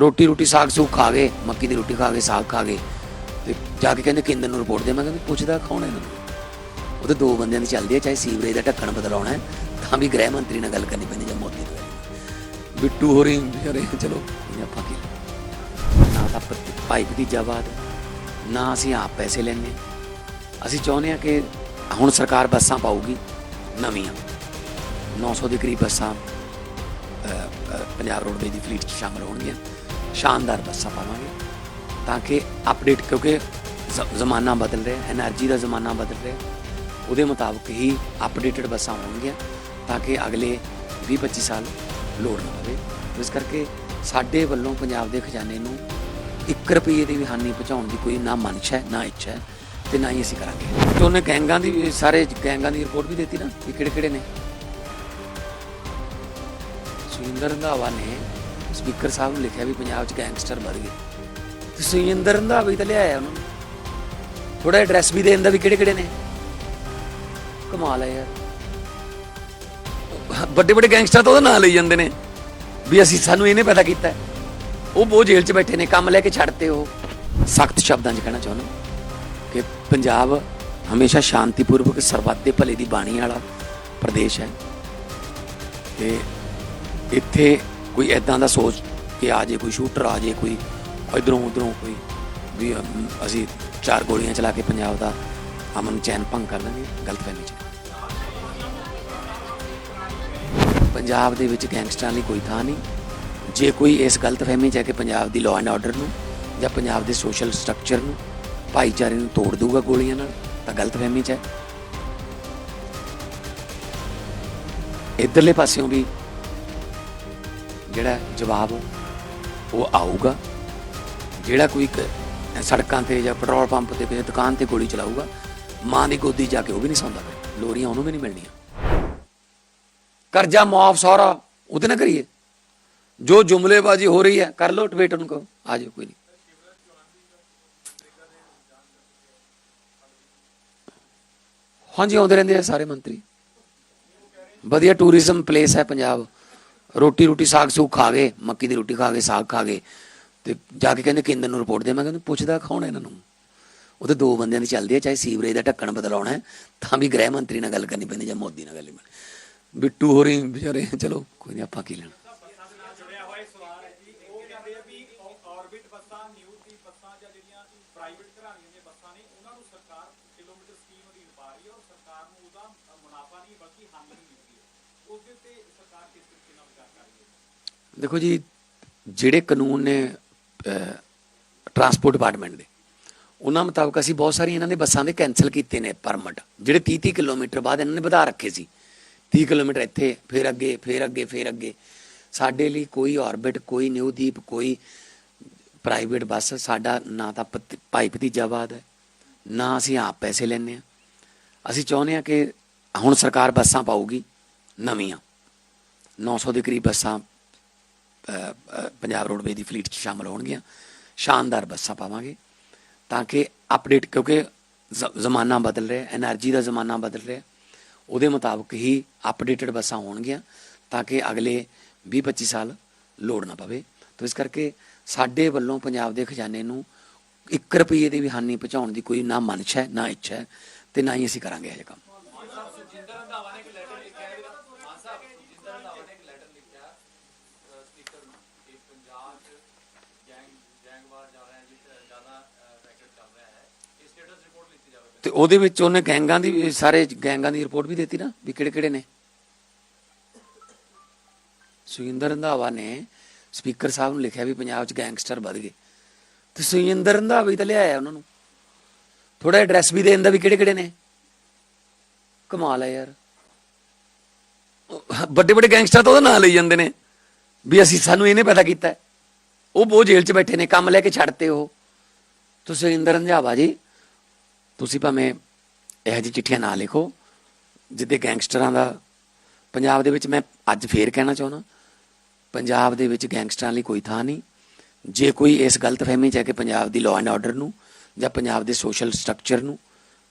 ਰੋਟੀ ਰੋਟੀ ਸਾਗ ਸੂਗ ਖਾ ਗਏ, ਮੱਕੀ ਦੀ ਰੋਟੀ ਖਾ ਗਏ, ਸਾਗ ਖਾ ਗਏ। ਤੇ ਜਾ ਕੇ ਕਹਿੰਦੇ ਕੇਂਦਰ ਨੂੰ ਰਿਪੋਰਟ ਦੇ, ਮੈਂ ਕਹਿੰਦਾ ਪੁੱਛਦਾ ਕੌਣ ਹੈ ਇਹਨਾਂ ਨੂੰ? ਉਹਦੇ ਦੋ ਬੰਦਿਆਂ ਦੀ ਚੱਲਦੀ ਹੈ, ਚਾਹੇ ਸੀਵਰੇਜ ਦਾ ਢੱਕਣ ਬਦਲਾਉਣਾ ਹੈ, ਤਾਂ ਵੀ ਗ੍ਰਹਿ ਮੰਤਰੀ ਨਾਲ ਗੱਲ ਕਰਨੀ ਪੈਂਦੀ ਜਾਂ ਮੋਦੀ ਨਾਲ। ਬਿੱਟੂ ਹੋਰੀ ਵਿਚਾਰੇ ਚਲੋ ਆਪਾਂ ਕੀ ਨਾ ਤਾਂ ਪ- ਭਾਈ ਭਤੀਜਾਵਾਦ ਨਾ ਅਸੀਂ ਆਪ ਪੈਸੇ ਲੈਣੇ ਅਸੀਂ ਚਾਹੁੰਦੇ ਹਾਂ ਕਿ ਹੁਣ ਸਰਕਾਰ ਬੱਸਾਂ ਪਾਊਗੀ, ਨਵੀਆਂ। 900 ਦੇ ਕਰੀਬ ਬੱਸਾਂ ਪੰਜਾਬ ਰੋਡਵੇਜ਼ ਦੀ ਫਲੀਟ 'ਚ ਸ਼ਾਮਲ ਹੋਣਗੀਆਂ। ਸ਼ਾਨਦਾਰ ਬੱਸਾਂ ਪਾਵਾਂਗੇ ਤਾਂ ਕਿ ਅਪਡੇਟ ਕਿਉਂਕਿ ਜ਼ਮਾਨਾ ਬਦਲ ਰਿਹਾ ਹੈ એનર્ਜੀ ਦਾ ਜ਼ਮਾਨਾ ਬਦਲ ਰਿਹਾ ਉਹਦੇ ਮੁਤਾਬਕ ਹੀ ਅਪਡੇਟਡ ਬੱਸਾਂ ਹੋਣਗੀਆਂ ਤਾਂ ਕਿ ਅਗਲੇ 20-25 ਸਾਲ ਲੋੜ ਨਾ ਪਵੇ ਇਸ ਕਰਕੇ ਸਾਡੇ ਵੱਲੋਂ ਪੰਜਾਬ ਦੇ ਖਜ਼ਾਨੇ ਨੂੰ 1 ਰੁਪਏ ਦੀ ਵੀ ਹਾਨੀ ਪਹੁੰਚਾਉਣ ਦੀ ਕੋਈ ਨਾ ਮਨਸ਼ਾ ਹੈ ਨਾ ਇੱਛਾ ਹੈ ਤੇ ਨਾ ਹੀ ਅਸੀਂ ਕਰਾਂਗੇ ਤੇ ਉਹਨੇ ਗੈਂਗਾਂ ਦੀ ਸਾਰੇ ਗੈਂਗਾਂ ਦੀ ਰਿਪੋਰਟ ਵੀ ਦਿੱਤੀ ਨਾ ਕਿ ਕਿਹੜੇ ਕਿਹੜੇ ਨੇ ਸੁਰਿੰਦਰ ਰੰਧਾਵਾ ਨੇ ਸਪੀਕਰ ਸਾਹਿਬ ਨੂੰ ਲਿਖਿਆ ਵੀ ਪੰਜਾਬ 'ਚ ਗੈਂਗਸਟਰ ਵੱਧ ਗਏ। ਤੇ ਸੁਰਿੰਦਰ ਰੰਧਾਵਾ ਤਾਂ ਲਿਆਇਆ ਉਹਨਾਂ। ਨੂੰ ਥੋੜਾ ਐਡਰੈਸ ਵੀ ਦੇ ਦਿੰਦਾ ਵੀ ਕਿਹੜੇ ਕਿਹੜੇ ਨੇ? ਕਮਾਲ ਹੈ ਯਾਰ। ਵੱਡੇ ਵੱਡੇ ਗੈਂਗਸਟਰ ਤਾਂ ਉਹਦਾ ਨਾਂ ਲਈ ਜਾਂਦੇ ਨੇ। ਵੀ ਅਸੀਂ ਸਾਨੂੰ ਇਹਨੇ ਪੈਦਾ ਕੀਤਾ। ਉਹ ਬਹੁਤ ਜੇਲ੍ਹ 'ਚ ਬੈਠੇ ਨੇ, ਕੰਮ ਲੈ ਕੇ ਛੱਡਤੇ ਉਹ। ਸਖਤ ਸ਼ਬਦਾਂ 'ਚ ਕਹਿਣਾ ਚਾਹੁੰਦਾ। ਕਿ ਪੰਜਾਬ ਹਮੇਸ਼ਾ ਸ਼ਾਂਤੀਪੂਰਵਕ, ਸਰਬੱਤ ਦੇ ਭਲੇ ਦੀ ਬਾਣੀ ਵਾਲਾ ਪ੍ਰਦੇਸ਼ ਹੈ। ਤੇ ਇੱਥੇ ਕੋਈ ਐਦਾਂ ਦਾ ਸੋਚ ਕਿ ਆ ਜੇ ਕੋਈ ਸ਼ੂਟਰ, ਆ ਜੇ ਕੋਈ ਇਧਰੋਂ ਉਧਰੋਂ ਕੋਈ ਵੀ ਅਸੀਂ ਚਾਰ ਗੋਲੀਆਂ ਚਲਾ ਕੇ ਪੰਜਾਬ ਦਾ ਅਮਨ ਚੈਨ ਭੰਗ ਕਰ ਦਾਂਗੇ ਗਲਤ ਫਹਿਮੀ ਚ ਪੰਜਾਬ ਦੇ ਵਿੱਚ ਗੈਂਗਸਟਰਾਂ ਲਈ ਕੋਈ ਥਾਂ ਨਹੀਂ। ਜੇ ਕੋਈ ਇਸ ਗਲਤ ਫਹਿਮੀ ਚ ਹੈ ਕਿ ਪੰਜਾਬ ਦੀ ਲਾਅ ਐਂਡ ਆਰਡਰ ਨੂੰ ਜਾਂ ਪੰਜਾਬ ਦੇ ਸੋਸ਼ਲ ਸਟਰਕਚਰ ਨੂੰ ਭਾਈਚਾਰੇ ਨੂੰ ਤੋੜ ਦੂਗਾ ਗੋਲੀਆਂ ਨਾਲ, ਤਾਂ ਗਲਤ ਫਹਿਮੀ ਚ ਹੈ। ਇਧਰਲੇ ਪਾਸਿਓਂ ਵੀ ਜਿਹੜਾ ਜਵਾਬ ਉਹ ਆਊਗਾ, ਜਿਹੜਾ ਕੋਈ ਸੜਕਾਂ ਤੇ ਜਾਂ ਪੈਟਰੋਲ ਪੰਪ ਤੇ ਕਿਸੇ ਦੁਕਾਨ ਤੇ ਗੋਲੀ ਚਲਾਊਗਾ, ਮਾਂ ਦੀ ਗੋਦੀ ਜਾ ਕੇ ਉਹ ਵੀ ਨਹੀਂ ਸੌਂਦਾ ਲੋਰੀਆਂ ਉਹਨੂੰ ਵੀ ਨਹੀਂ ਮਿਲਣੀਆਂ। ਕਰਜ਼ਾ ਮੁਆਫ ਸਾਰਾ ਉਹਦੇ ਨਾਲ ਕਰੀਏ। ਜੋ ਜੁਮਲੇਬਾਜ਼ੀ ਹੋ ਰਹੀ ਹੈ, ਕਰ ਲੋ ਉਹਨੂੰ ਕਹੋ। ਆ ਜਾਓ, ਕੋਈ ਨਹੀਂ। ਹਾਂਜੀ, ਆਉਂਦੇ ਰਹਿੰਦੇ ਆ ਸਾਰੇ ਮੰਤਰੀ। ਵਧੀਆ ਟੂਰਿਜ਼ਮ ਪਲੇਸ ਹੈ ਪੰਜਾਬ। ਰੋਟੀ ਰੋਟੀ ਸਾਗ ਸੂਗ ਖਾ ਗਏ, ਮੱਕੀ ਦੀ ਰੋਟੀ ਖਾ ਕੇ ਸਾਗ ਖਾ ਗਏ। ਤੇ ਜਾ ਕੇ ਕਹਿੰਦੇ ਕੇਂਦਰ ਨੂੰ ਰਿਪੋਰਟ ਦੇ, ਮੈਂ ਕਹਿੰਦਾ ਪੁੱਛਦਾ ਕੌਣ ਹੈ ਇਹਨਾਂ ਨੂੰ? ਉਹਦੇ ਦੋ ਬੰਦਿਆਂ ਦੀ ਚੱਲਦੀ ਹੈ, ਚਾਹੇ ਸੀਵਰੇਜ ਦਾ ਢੱਕਣ ਬਦਲਾਉਣਾ ਹੈ, ਤਾਂ ਵੀ ਗ੍ਰਹਿ ਮੰਤਰੀ ਨਾਲ ਗੱਲ ਕਰਨੀ ਪੈਂਦੀ ਜਾਂ ਮੋਦੀ ਨਾਲ ਗੱਲ ਕਰਨੀ ਬਿੱਟੂ ਹੋਰੀ ਵਿਚਾਰੇ, ਚਲੋ ਕੋਈ ਨਹੀਂ ਆਪਾਂ ਕੀ ਲੈਣਾ। ਉਸ ਦੇ ਉੱਤੇ ਸਰਕਾਰ ਕਿਸ ਤਰੀਕੇ ਨਾਲ ਵਿਚਾਰ ਕਰ ਰਹੀ ਹੈ ਦੇਖੋ ਜੀ, ਜਿਹੜੇ ਕਾਨੂੰਨ ਨੇ ਟਰਾਂਸਪੋਰਟ ਡਿਪਾਰਟਮੈਂਟ ਦੇ, ਉਹਨਾਂ ਮੁਤਾਬਕ ਅਸੀਂ ਬਹੁਤ ਸਾਰੀ ਇਹਨਾਂ ਦੇ ਬੱਸਾਂ ਦੇ ਕੈਨਸਲ ਕੀਤੇ ਨੇ ਪਰਮਿਟ ਜਿਹੜੇ 30 30 ਕਿਲੋਮੀਟਰ ਬਾਅਦ ਇਹਨਾਂ ਨੇ ਵਧਾ ਰੱਖੇ ਸੀ। 30 ਕਿਲੋਮੀਟਰ ਇੱਥੇ, ਫਿਰ ਅੱਗੇ ਫਿਰ ਅੱਗੇ ਫਿਰ ਅੱਗੇ। ਸਾਡੇ ਲਈ ਕੋਈ ਆਰਬਿਟ ਕੋਈ ਨਿਊ ਦੀਪ ਕੋਈ ਪ੍ਰਾਈਵੇਟ ਬੱਸ, ਸਾਡਾ ਨਾ ਤਾਂ ਭਤ- ਭਾਈ ਭਤੀਜਾਵਾਦ ਹੈ, ਨਾ ਅਸੀਂ ਆਪ ਪੈਸੇ ਲੈਣੇ ਆ ਅਸੀਂ ਚਾਹੁੰਦੇ ਹਾਂ ਕਿ ਹੁਣ ਸਰਕਾਰ ਬੱਸਾਂ ਪਾਊਗੀ, ਨਵੀਆਂ। 900 ਦੇ ਕਰੀਬ ਬੱਸਾਂ ਪੰਜਾਬ ਰੋਡਵੇ ਦੀ ਫਲੀਟ 'ਚ ਸ਼ਾਮਲ ਹੋਣਗੀਆਂ। ਸ਼ਾਨਦਾਰ ਬੱਸਾਂ ਪਾਵਾਂਗੇ ਤਾਂ ਕਿ ਅਪਡੇਟ ਕਿਉਂਕਿ ਜ਼ਮਾਨਾ ਬਦਲ ਰਿਹਾ, ਐਨਰਜੀ ਦਾ ਜ਼ਮਾਨਾ ਬਦਲ ਰਿਹਾ। ਉਹਦੇ ਮੁਤਾਬਕ ਹੀ ਅਪਡੇਟਡ ਬੱਸਾਂ ਹੋਣਗੀਆਂ ਤਾਂ ਕਿ ਅਗਲੇ 20-25 ਸਾਲ ਲੋੜ ਨਾ ਪਵੇ। ਤਾਂ ਇਸ ਕਰਕੇ ਸਾਡੇ ਵੱਲੋਂ ਪੰਜਾਬ ਦੇ ਖਜ਼ਾਨੇ ਨੂੰ 1 ਰੁਪਏ ਦੀ ਵੀ ਹਾਨੀ ਪਹੁੰਚਾਉਣ ਦੀ ਕੋਈ ਨਾ ਮਨਸ਼ਾ ਹੈ ਨਾ ਇੱਛਾ ਹੈ ਤੇ ਨਾ ਹੀ ਅਸੀਂ ਕਰਾਂਗੇ ਇਹ ਕੰਮ। ਤੇ ਉਹਦੇ ਵਿੱਚ ਉਹਨੇ ਗੈਂਗਾਂ ਦੀ ਵੀ- ਸਾਰੇ ਗੈਂਗਾਂ ਦੀ ਰਿਪੋਰਟ ਵੀ ਦਿੱਤੀ ਨਾ, ਵੀ ਕਿਹੜੇ ਕਿਹੜੇ ਨੇ। ਸੁਰਿੰਦਰ ਰੰਧਾਵਾ ਨੇ ਸਪੀਕਰ ਸਾਹਿਬ ਨੂੰ ਲਿਖਿਆ ਵੀ ਪੰਜਾਬ 'ਚ ਗੈਂਗਸਟਰ ਵੱਧ ਗਏ। ਤੇ ਸੁਰਿੰਦਰ ਰੰਧਾਵਾ ਹੀ ਤਾਂ ਲਿਆਇਆ ਉਹਨਾਂ ਨੂੰ। ਥੋੜਾ ਐਡਰੈਸ ਵੀ ਦੇਣ ਦਾ ਵੀ ਕਿਹੜੇ ਕਿਹੜੇ ਨੇ। ਕਮਾਲ ਹੈ ਯਾਰ। ਵੱਡੇ ਵੱਡੇ ਗੈਂਗਸਟਰ ਤਾਂ ਉਹਦਾ ਨਾਂ ਲਈ ਜਾਂਦੇ ਨੇ। ਵੀ ਅਸੀਂ ਸਾਨੂੰ ਇਹਨੇ ਪੈਦਾ ਕੀਤਾ। ਉਹ ਬਹੁਤ ਜੇਲ੍ਹ 'ਚ ਬੈਠੇ ਨੇ, ਕੰਮ ਲੈ ਕੇ ਛੱਡਤੇ ਉਹ। ਤੁਸੀਂ ਸੁਰਿੰਦਰ ਰੰਧਾਵਾ ਜੀ ਤੁਸੀਂ ਭਾਵੇਂ ਇਹੋ ਜਿਹੀ ਚਿੱਠੀਆਂ ਨਾ ਲਿਖੋ, ਜਿੱਦੇ ਗੈਂਗਸਟਰਾਂ ਦਾ, ਪੰਜਾਬ ਦੇ ਵਿੱਚ ਮੈਂ ਅੱਜ ਫੇਰ ਕਹਿਣਾ ਚਾਹੁੰਦਾ, ਪੰਜਾਬ ਦੇ ਵਿੱਚ ਗੈਂਗਸਟਰਾਂ ਲਈ ਕੋਈ ਥਾਂ ਨਹੀਂ। ਜੇ ਕੋਈ ਇਸ ਗਲਤ ਫਹਿਮੀ ਚ ਹੈ ਕਿ ਪੰਜਾਬ ਦੀ ਲਾਅ ਐਂਡ ਆਰਡਰ ਨੂੰ ਜਾਂ ਪੰਜਾਬ ਦੇ ਸੋਸ਼ਲ ਸਟਰਕਚਰ ਨੂੰ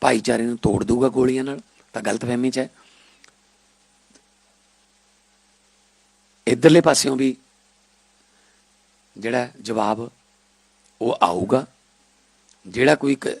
ਭਾਈਚਾਰੇ ਨੂੰ ਤੋੜ ਦੂਗਾ ਗੋਲੀਆਂ ਨਾਲ, ਤਾਂ ਗਲਤ ਫਹਿਮੀ ਚ ਹੈ। ਇਧਰਲੇ ਪਾਸਿਓਂ ਵੀ ਜਿਹੜਾ ਜਵਾਬ ਉਹ ਆਊਗਾ, ਜਿਹੜਾ ਕੋਈ ਕ-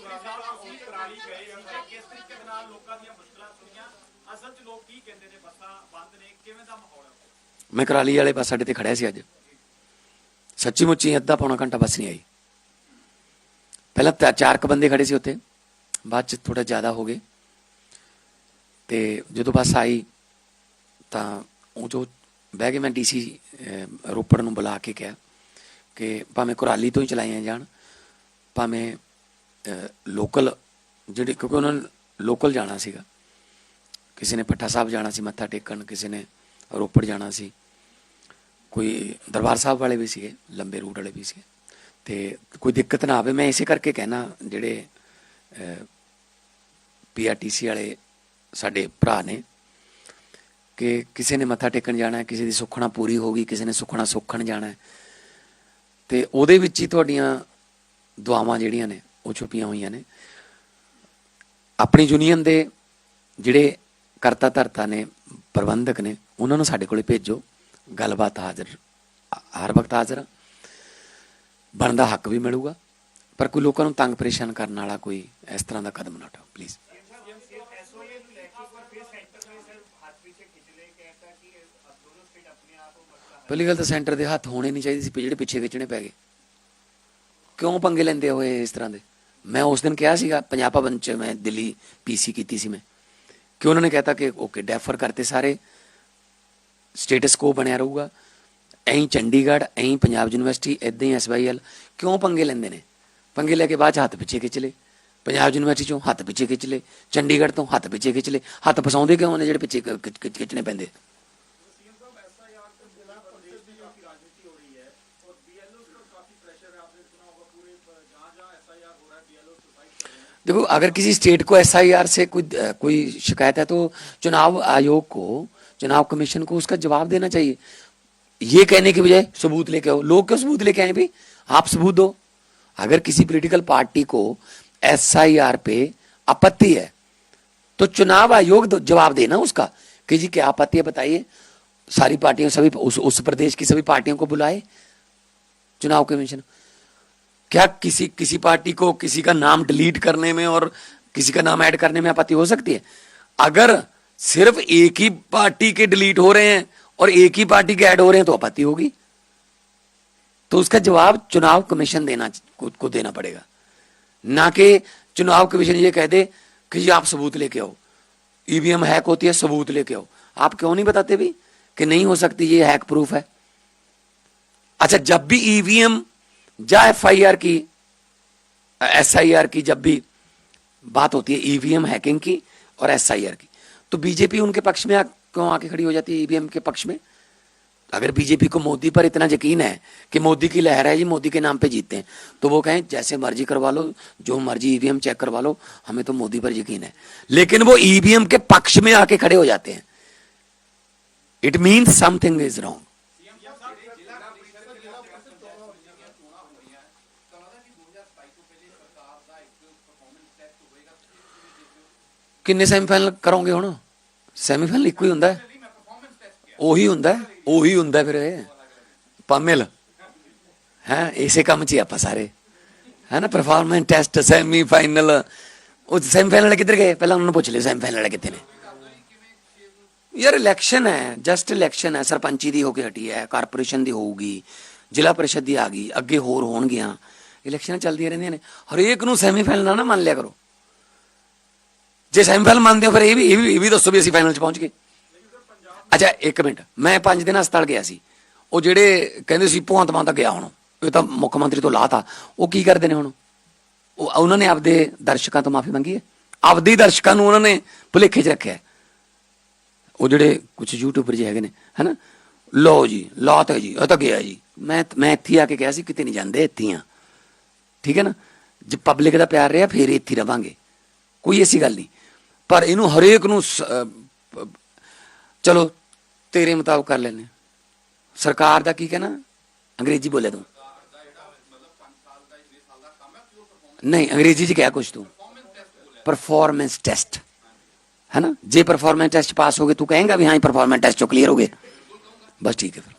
ਕਰਾਲੀ ਗਏ ਆ। ਕਿਸ ਤਰੀਕੇ ਦੇ ਨਾਲ ਲੋਕਾਂ ਦੀਆਂ ਮੁਸ਼ਕਲਾਂ ਸੁਣੀਆਂ? ਅਸਲ 'ਚ ਲੋਕ ਕੀ ਕਹਿੰਦੇ ਨੇ? ਬੱਸਾਂ ਬੰਦ ਨੇ। ਕਿਵੇਂ ਦਾ ਮਾਹੌਲ ਹੈ? ਮੈਂ ਕਰਾਲੀ ਵਾਲੇ ਬੱਸ ਅੱਡੇ ਤੇ ਖੜਿਆ ਸੀ ਅੱਜ। ਸੱਚੀ ਮੁੱਚੀ ਅੱਧਾ ਪੌਣਾ ਘੰਟਾ ਬੱਸ ਨਹੀਂ ਆਈ। ਪਹਿਲਾਂ ਤਾਂ ਚਾਰ ਕ ਬੰਦੇ ਖੜੇ ਸੀ ਉੱਥੇ। ਬਾਅਦ ਚ ਥੋੜਾ ਜ਼ਿਆਦਾ ਹੋ ਗਏ। ਤੇ ਜਦੋਂ ਬੱਸ ਆਈ, ਤਾਂ ਉਹ ਜੋ ਬਹਿ ਕੇ ਮੈਂ ਡੀਸੀ ਰੋਪੜ ਨੂੰ ਬੁਲਾ ਕੇ ਕਿਹਾ ਕਿ ਭਾਵੇਂ ਕੁਰਾਲੀ ਤੋਂ ਹੀ ਚਲਾਈਆਂ ਜਾਣ, ਭਾਵੇਂ ਲੋਕਲ ਜਿਹੜੇ ਕਿਉਂਕਿ ਉਹਨਾਂ ਨੇ ਲੋਕਲ ਜਾਣਾ ਸੀਗਾ। ਕਿਸੇ ਨੇ ਪੱਠਾ ਸਾਹਿਬ ਜਾਣਾ ਸੀ, ਮੱਥਾ ਟੇਕਣ, ਕਿਸੇ ਨੇ ਰੋਪੜ ਜਾਣਾ ਸੀ। ਕੋਈ ਦਰਬਾਰ ਸਾਹਿਬ ਵਾਲੇ ਵੀ ਸੀਗੇ, ਲੰਬੇ ਰੂਟ ਵਾਲੇ ਵੀ ਸੀਗੇ। ਤੇ ਕੋਈ ਦਿੱਕਤ ਨਾ ਆਵੇ, ਮੈਂ ਇਸੇ ਕਰਕੇ ਕਹਿਣਾ ਜਿਹੜੇ ਪੀਆਰਟੀਸੀ ਵਾਲੇ ਸਾਡੇ ਭਰਾ ਨੇ ਕਿ ਕਿਸੇ ਨੇ ਮੱਥਾ ਟੇਕਣ ਜਾਣਾ ਕਿਸੇ ਦੀ ਸੁੱਖਣਾ ਪੂਰੀ ਹੋ ਗਈ, ਕਿਸੇ ਨੇ ਸੁੱਖਣਾ ਸੁੱਖਣ ਜਾਣਾ ਹੈ, ਤੇ ਉਹਦੇ ਵਿੱਚ ਹੀ ਤੁਹਾਡੀਆਂ ਦੁਆਵਾਂ ਜਿਹੜੀਆਂ ਨੇ ਉਹ ਛੁਪੀਆਂ ਹੋਈਆਂ ਨੇ। ਆਪਣੀ ਯੂਨੀਅਨ ਦੇ ਜਿਹੜੇ ਕਰਤਾ ਧਰਤਾ ਨੇ, ਪ੍ਰਬੰਧਕ ਨੇ, ਉਹਨਾਂ ਨੂੰ ਸਾਡੇ ਕੋਲੇ ਭੇਜੋ। ਗੱਲਬਾਤ ਹਾਜ਼ਰ, ਹਰ ਵਕਤ ਹਾਜ਼ਰ। ਹਾਂ। ਬਣਦਾ ਹੱਕ ਵੀ ਮਿਲੂਗਾ। ਪਰ ਕੋਈ ਲੋਕਾਂ ਨੂੰ ਤੰਗ ਪਰੇਸ਼ਾਨ ਕਰਨ ਵਾਲਾ ਕੋਈ ਇਸ ਤਰ੍ਹਾਂ ਦਾ ਕਦਮ ਨਾ ਉਠਾਓ ਪਲੀਜ਼ ਪਹਿਲੀ ਗੱਲ ਤਾਂ ਸੈਂਟਰ ਦੇ ਹੱਥ ਹੋਣੇ ਨਹੀਂ ਚਾਹੀਦੇ ਸੀ, ਜਿਹੜੇ ਪਿੱਛੇ ਖਿੱਚਣੇ ਪੈ ਗਏ। ਕਿਉਂ ਪੰਗੇ ਲੈਂਦੇ ਹੋਏ ਇਸ ਤਰ੍ਹਾਂ ਦੇ? ਮੈਂ ਉਸ ਦਿਨ ਕਿਹਾ ਸੀਗਾ ਪੰਜਾਬ ਭਵਨ ਚ ਮੈਂ ਦਿੱਲੀ ਪੀਸੀ ਕੀਤੀ ਸੀ ਮੈਂ। ਕਿ ਉਹਨਾਂ ਨੇ ਕਹਿਤਾ ਕਿ ਓਕੇ ਡੈਫਰ ਕਰਤੇ ਸਾਰੇ। ਸਟੇਟਸ ਕੋ ਬਣਿਆ ਰਹੂਗਾ। ਐਂ ਚੰਡੀਗੜ੍ਹ ਐਂ ਪੰਜਾਬ ਯੂਨੀਵਰਸਿਟੀ ਇਦਾਂ ਹੀ ਐਸਵਾਈਐਲ ਕਿਉਂ ਪੰਗੇ ਲੈਂਦੇ ਨੇ? ਪੰਗੇ ਲੈ ਕੇ ਬਾਅਦ 'ਚ ਹੱਥ ਪਿੱਛੇ ਖਿੱਚ ਲਏ। ਪੰਜਾਬ ਯੂਨੀਵਰਸਿਟੀ ਚੋਂ ਹੱਥ ਪਿੱਛੇ ਖਿੱਚ ਲਏ। ਚੰਡੀਗੜ੍ਹ ਤੋਂ ਹੱਥ ਪਿੱਛੇ ਖਿੱਚ ਲਏ। ਹੱਥ ਫਸਾਉਂਦੇ ਕਿਉਂ ਨੇ ਜਿਹੜੇ ਪਿੱਛੇ ਖਿੱਚਣੇ ਪੈਂਦੇ? देखो अगर किसी स्टेट को एसआईआर से कोई कोई शिकायत है तो चुनाव आयोग को चुनाव कमीशन को उसका जवाब देना चाहिए। ये कहने के बजाय सबूत लेके आओ। लोग क्यों सबूत लेके आए भाई? आप सबूत दो। अगर किसी पॉलिटिकल पार्टी को एसआईआर पे आपत्ति है तो चुनाव आयोग जवाब देना उसका कि जी क्या आपत्ति है बताइए। सारी पार्टियों सभी उस, उस प्रदेश की सभी पार्टियों को बुलाए। चुनाव कमीशन क्या किसी किसी पार्टी को किसी का नाम डिलीट करने में और किसी का नाम ऐड करने में आपत्ति हो सकती है? अगर सिर्फ़ एक ही पार्टी के डिलीट हो रहे हैं और एक ही पार्टी के ऐड हो रहे हैं तो आपत्ति होगी। तो उसका जवाब चुनाव कमीशन देना को, को देना पड़ेगा। ना कि चुनाव कमीशन ये कह दे कि जी आप सबूत लेके आओ। ईवीएम हैक होती है सबूत लेके आओ। आप क्यों नहीं बताते भी कि नहीं हो सकती ये हैक प्रूफ है? अच्छा जब भी ईवीएम या एफआईआर की, एसआईआर की, जब भी बात होती है, ईवीएम हैकिंग की और एसआईआर की। तो बीजेपी उनके पक्ष में क्यों आके खड़ी हो जाती है ईवीएम के पक्ष में? अगर बीजेपी को मोदी पर इतना यकीन है कि मोदी की लहर है जी मोदी के नाम पे जीतते हैं तो वो कहें, जैसे मर्ज़ी करवा लो, जो मर्ज़ी ईवीएम चेक करवा लो, हमें तो मोदी पर यकीन है। लेकिन वो ईवीएम के पक्ष में आके खड़े हो जाते हैं। It means something is wrong ਕਿੰਨੇ ਸੈਮੀਫਾਈਨਲ ਕਰੋਗੇ ਹੁਣ? ਸੈਮੀਫਾਈਨਲ ਇੱਕੋ ਹੀ ਹੁੰਦਾ ਹੈ। ਉਹੀ ਹੁੰਦਾ ਹੈ, ਉਹੀ ਹੁੰਦਾ ਫਿਰ ਇਹ। ਪਾਮਿਲ। ਹੈ ਇਸੇ ਕੰਮ 'ਚ ਹੀ ਆਪਾਂ ਸਾਰੇ। ਹੈ ਨਾ ਪਰਫਾਰਮੈਂਸ ਟੈਸਟ ਸੈਮੀਫਾਈਨਲ ਉਹ ਸੈਮੀਫਾਈਨਲ ਵਾਲੇ ਕਿੱਧਰ ਗਏ? ਪਹਿਲਾਂ ਉਹਨਾਂ ਨੂੰ ਪੁੱਛ ਲਿਓ ਸੈਮੀਫਾਈਨਲ ਵਾਲੇ ਕਿੱਥੇ ਨੇ? ਯਾਰ ਇਲੈਕਸ਼ਨ ਹੈ ਜਸਟ ਇਲੈਕਸ਼ਨ ਹੈ। ਸਰਪੰਚੀ ਦੀ ਹੋ ਕੇ ਹਟੀ ਹੈ ਕਾਰਪੋਰੇਸ਼ਨ ਦੀ ਹੋਊਗੀ ਜ਼ਿਲ੍ਹਾ ਪ੍ਰੀਸ਼ਦ ਦੀ ਆ ਗਈ ਅੱਗੇ ਹੋਰ ਹੋਣਗੀਆਂ। ਇਲੈਕਸ਼ਨਾਂ ਚੱਲਦੀਆਂ ਰਹਿੰਦੀਆਂ ਨੇ। ਹਰੇਕ ਨੂੰ ਸੈਮੀਫਾਈਨਲ ਨਾ ਨਾ ਮੰਨ ਲਿਆ ਕਰੋ। ਜੇ ਸੈਮੀਫਾਈਨਲ ਮੰਨਦੇ ਹੋ ਫਿਰ ਇਹ ਵੀ ਇਹ ਵੀ ਇਹ ਵੀ ਦੱਸੋ ਵੀ ਅਸੀਂ ਫਾਈਨਲ 'ਚ ਪਹੁੰਚ ਗਏ। ਅੱਛਾ, ਇੱਕ ਮਿੰਟ। ਮੈਂ 5 ਦਿਨ ਹਸਪਤਾਲ ਗਿਆ ਸੀ। ਉਹ ਜਿਹੜੇ ਕਹਿੰਦੇ ਸੀ ਭਗਵੰਤ ਮਾਨ ਤਾਂ ਗਿਆ ਹੁਣ। ਇਹ ਤਾਂ ਮੁੱਖ ਮੰਤਰੀ ਤੋਂ ਲਾਤਾ। ਉਹ ਕੀ ਕਰਦੇ ਨੇ ਹੁਣ? ਉਹ, ਉਹਨਾਂ ਨੇ ਆਪਦੇ ਦਰਸ਼ਕਾਂ ਤੋਂ ਮਾਫੀ ਮੰਗੀ ਹੈ? ਆਪਦੇ ਹੀ ਦਰਸ਼ਕਾਂ ਨੂੰ ਉਹਨਾਂ ਨੇ ਭੁਲੇਖੇ 'ਚ ਰੱਖਿਆ ਉਹ ਜਿਹੜੇ ਕੁਝ ਯੂਟਿਊਬਰ ਜਿਹੇ ਹੈਗੇ ਨੇ, ਹਨਾ? ਲਓ ਜੀ, ਲਾਤ ਹੈ ਜੀ ਉਹ ਤਾਂ ਗਿਆ ਜੀ। ਮੈਂ ਮੈਂ ਇੱਥੇ ਆ ਕੇ ਕਿਹਾ ਸੀ, ਕਿਤੇ ਨਹੀਂ ਜਾਂਦੇ ਇੱਥੇ ਹੀ ਆ। ਠੀਕ ਹੈ ਨਾ? ਜੇ ਪਬਲਿਕ ਦਾ ਪਿਆਰ ਰਿਹਾ, ਫੇਰ ਇੱਥੇ ਰਵਾਂਗੇ। ਕੋਈ ਐਸੀ ਗੱਲ ਨਹੀਂ। ਪਰ ਇਹਨੂੰ ਹਰੇਕ ਨੂੰ ਸ- ਚਲੋ, ਤੇਰੇ ਮੁਤਾਬਕ ਕਰ ਲੈਨੇ ਸਰਕਾਰ ਦਾ ਕੀ ਕਹਿਣਾ? ਅੰਗਰੇਜ਼ੀ ਬੋਲੇ ਤੂੰ। ਨਹੀਂ, ਅੰਗਰੇਜ਼ੀ ਚ ਕਿਹਾ ਕੁਛ ਤੂੰ? ਪਰਫਾਰਮੈਂਸ ਟੈਸਟ ਹੈ ਨਾ? ਜੇ ਪਰਫਾਰਮੈਂਸ ਟੈਸਟ ਪਾਸ ਹੋ ਗਏ, ਤੂੰ ਕਹੇਂਗਾ ਵੀ ਹਾਂ ਪਰਫਾਰਮੈਂਸ ਟੈਸਟ ਚੋਂ ਕਲੀਅਰ ਹੋ ਗਏ। ਬਸ ਠੀਕ ਹੈ ਫਿਰ।